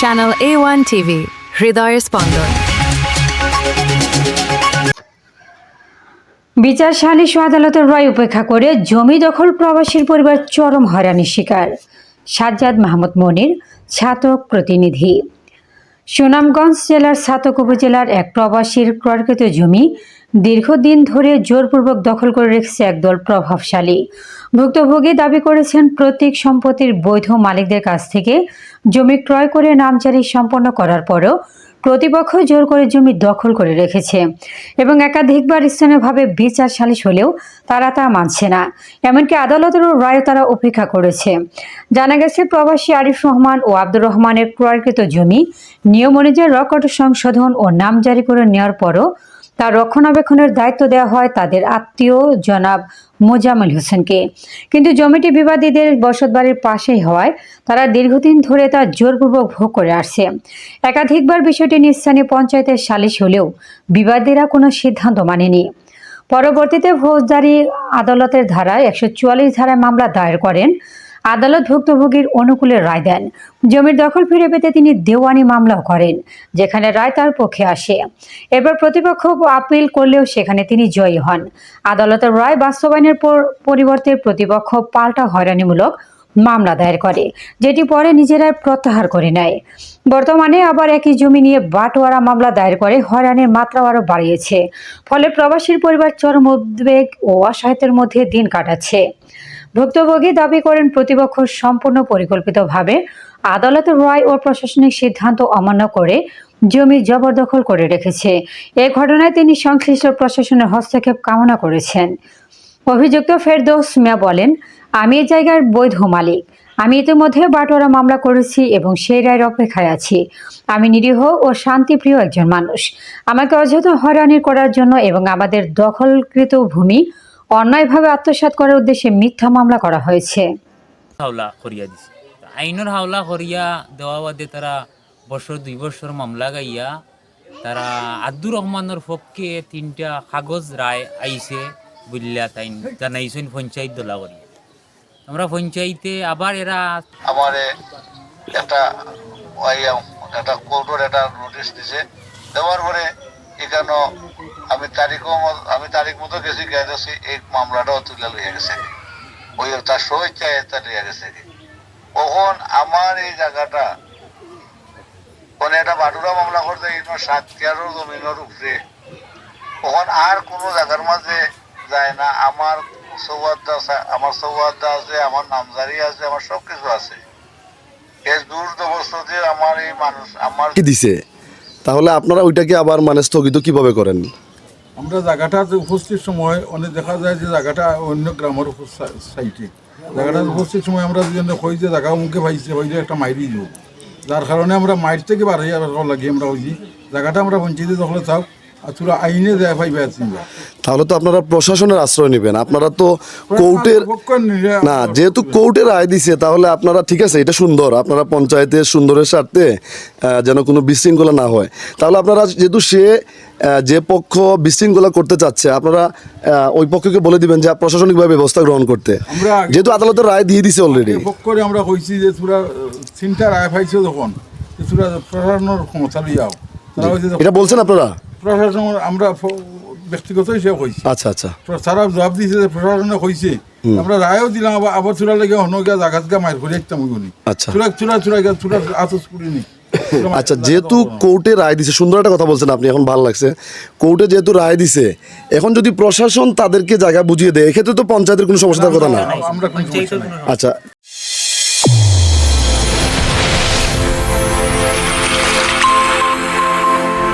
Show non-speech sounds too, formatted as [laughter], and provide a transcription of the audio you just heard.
Channel এ one TV হৃদয়ের স্পন্দন বিচার সালিশ আদালতের রায় উপেক্ষা করে জমি দখল প্রবাসীর পরিবার চরম হয়রানির শিকার। সাজ্জাদ মাহমুদ মনির ছাতক প্রতিনিধি। সুনামগঞ্জ জেলার সাতক উপজেলার এক প্রবাসীর ক্রয়কৃত জমি দীর্ঘদিন ধরে জোরপূর্বক দখল করে রেখেছে একদল প্রভাবশালী। ভুক্তভোগী দাবি করেছেন, প্রতীক সম্পত্তির বৈধ মালিকদের কাছ থেকে জমি ক্রয় করে নামজারি সম্পন্ন করার পরও প্রতিপক্ষ জোর করে জমি দখল করে রেখেছে এবং একাধিকবার স্থানীয়ভাবে বিচার সালিশ হলেও তারা তা মানছে না। এমনকি আদালতেরও রায় তারা উপেক্ষা করেছে। জানা গেছে, প্রবাসী আরিফ রহমান ও আব্দুর রহমানের ক্রয়কৃত জমি নিয়ম অনুযায়ী রকট সংশোধন ও নাম জারি করে নেওয়ার পরও তার রক্ষণাবেক্ষণের দায়িত্ব দেওয়া হয় তাদের আত্মীয় জনাব মোজাম্মেল হোসেনকে। কিন্তু জমিটি বিবাদীদের বসতবাড়ির পাশেই হওয়ায় তারা দীর্ঘদিন ধরে তা জোরপূর্বক ভোগ করে আসছে। একাধিকবার বিষয়টি নিয়ে স্থানীয় পঞ্চায়েতের সালিশ হলেও বিবাদীরা কোনো সিদ্ধান্ত মানেনি। পরবর্তীতে ফৌজদারি আদালতের ধারায় একশো চুয়াল্লিশ ধারায় মামলা দায়ের করেন আদালত ভুক্তভোগীর অনুকূলে রায় দেন। জমির দখল ফিরে পেতে তিনি দেওয়ানি মামলাও করেন, যেখানে রায় তার পক্ষে আসে। এরপর প্রতিপক্ষ আপিল করলেও সেখানে তিনি জয়ী হন। আদালতের রায় বাস্তবায়নের পর- পরিবর্তে প্রতিপক্ষ পাল্টা হয়রানিমূলক মামলা দায়ের করে, যেটি পরে নিজেরাই প্রত্যাহার করে নেয়। বর্তমানে আবার একই জমি নিয়ে বাটোয়ারা মামলা দায়ের করে, হয়রানির মাত্রা আরও বাড়িয়েছে। ফলে প্রবাসীর পরিবার চরম উদ্বেগ ও অসহায়তার মধ্যে দিন কাটাচ্ছে। ভুক্তভোগী দাবি করেন প্রতিপক্ষ সম্পূর্ণ পরিকল্পিতভাবে আদালতের রায় ও প্রশাসনিক সিদ্ধান্ত অমান্য করে জমি জবরদখল করে রেখেছে। এ ঘটনায় তিনি সংশ্লিষ্ট প্রশাসনের হস্তক্ষেপ কামনা করেছেন। অভিযুক্ত ফেরদৌস মিয়া বলেন, আমি এই জায়গার বৈধ মালিক। আমি ইতিমধ্যে বাটোয়ারা মামলা করেছি এবং সেই রায়ের অপেক্ষায় আছি। আমি নিরীহ ও শান্তিপ্রিয় একজন মানুষ। আমাকে অযথা হয়রানি করার জন্য এবং আমাদের দখলকৃত ভূমি অন্যায়ভাবে আত্মসাৎ করার উদ্দেশ্যে মিথ্যা মামলা করা হয়েছে। হাওলা করিয়া দিছে। আইনের হাওলা করিয়া দেওয়া বাদে তারা বছর দুই বছর মামলা গাইয়া তারা আব্দুর রহমানের পক্ষে তিনটা কাগজ রায় আইছে বুঝলা তাই জানাইছেন পঞ্চায়েত দলা করিয়া। আমরা পঞ্চায়েতে আবার এরা আমারে একটা একটা কোর্টের একটা নোটিশ দিছে। দেওয়ার পরে এখানে আমি তারিখও আমি তারিখ মতো গেছি গেছি এই মামলাটাও তুলে লইয়া গেছে। ওই তার চাই তা লইয়া গেছে। কখন আমার এই জায়গাটা কোনে একটা বাটুরা মামলা করতে ইনো সাত জমিনের উপরে। তখন আর কোনো জায়গার মাঝে যায় না। আমার সৌহার্দ আছে, আমার সৌহার্দ আছে, আমার নামজারি আছে, আমার সব কিছু আছে। এর দূর আমার এই মানুষ আমার কি দিছে। তাহলে আপনারা ওইটাকে আবার মানে স্থগিত কীভাবে করেন? আমরা জায়গাটাতে উপস্থিত সময়, অনেক দেখা যায় যে জায়গাটা অন্য গ্রামের সাইটে জায়গাটা উপস্থিত সময় আমরা দুজন কই যে জায়গা মুখে পাইছে হইলে একটা মাইরি দিব যার কারণে আমরা মাইর থেকে বার হয়ে লাগে আমরা হইছি জায়গাটা আমরা পঞ্চায়েতে দখলে থাক। তোরা আইনে যায় পাইবে তাহলে তো আপনারা প্রশাসনের আশ্রয় নেবেন। আপনারা তো কোর্টের না যেহেতু কোর্টের রায় দিছে তাহলে আপনারা ঠিক আছে এটা সুন্দর। আপনারা পঞ্চায়েতের সুন্দরের স্বার্থে যেন কোনো বিশৃঙ্খলা না হয়। তাহলে আপনারা যেহেতু সে যে পক্ষ বিশৃঙ্খলা করতে চাচ্ছে আপনারা ওই পক্ষকে বলে দিবেন যে প্রশাসনিকভাবে ব্যবস্থা গ্রহণ করতে। যেহেতু আদালতের রায় দিয়ে দিছে অলরেডি করে আমরা কইছি যে তোরা চিন্তা রায় পাইছো যখন তোরা প্রশাসনের ক্ষমতা লইয়াও এটা বলছেন আপনারা? প্রশাসন আমরা ব্যক্তিগত হিসেবে কইছি। আচ্ছা আচ্ছা। তারা জবাব দিয়েছে যে প্রশাসনে কইছে আমরা রায়ও দিলাম আবার আবার চূড়া লেগে অন্য গিয়া জায়গা থেকে মাইর করে একটা মুগুনি আচ্ছা। চূড়া চূড়া চূড়া গিয়া চূড়া আতস করিনি। [laughs] আচ্ছা যেহেতু কোর্টে রায় দিছে সুন্দর একটা কথা বলছেন আপনি এখন ভালো লাগছে। কোর্টে যেহেতু রায় দিছে এখন যদি প্রশাসন তাদেরকে জায়গা বুঝিয়ে দেয় এক্ষেত্রে তো পঞ্চায়েতের কোনো সমস্যার কথা না। আচ্ছা।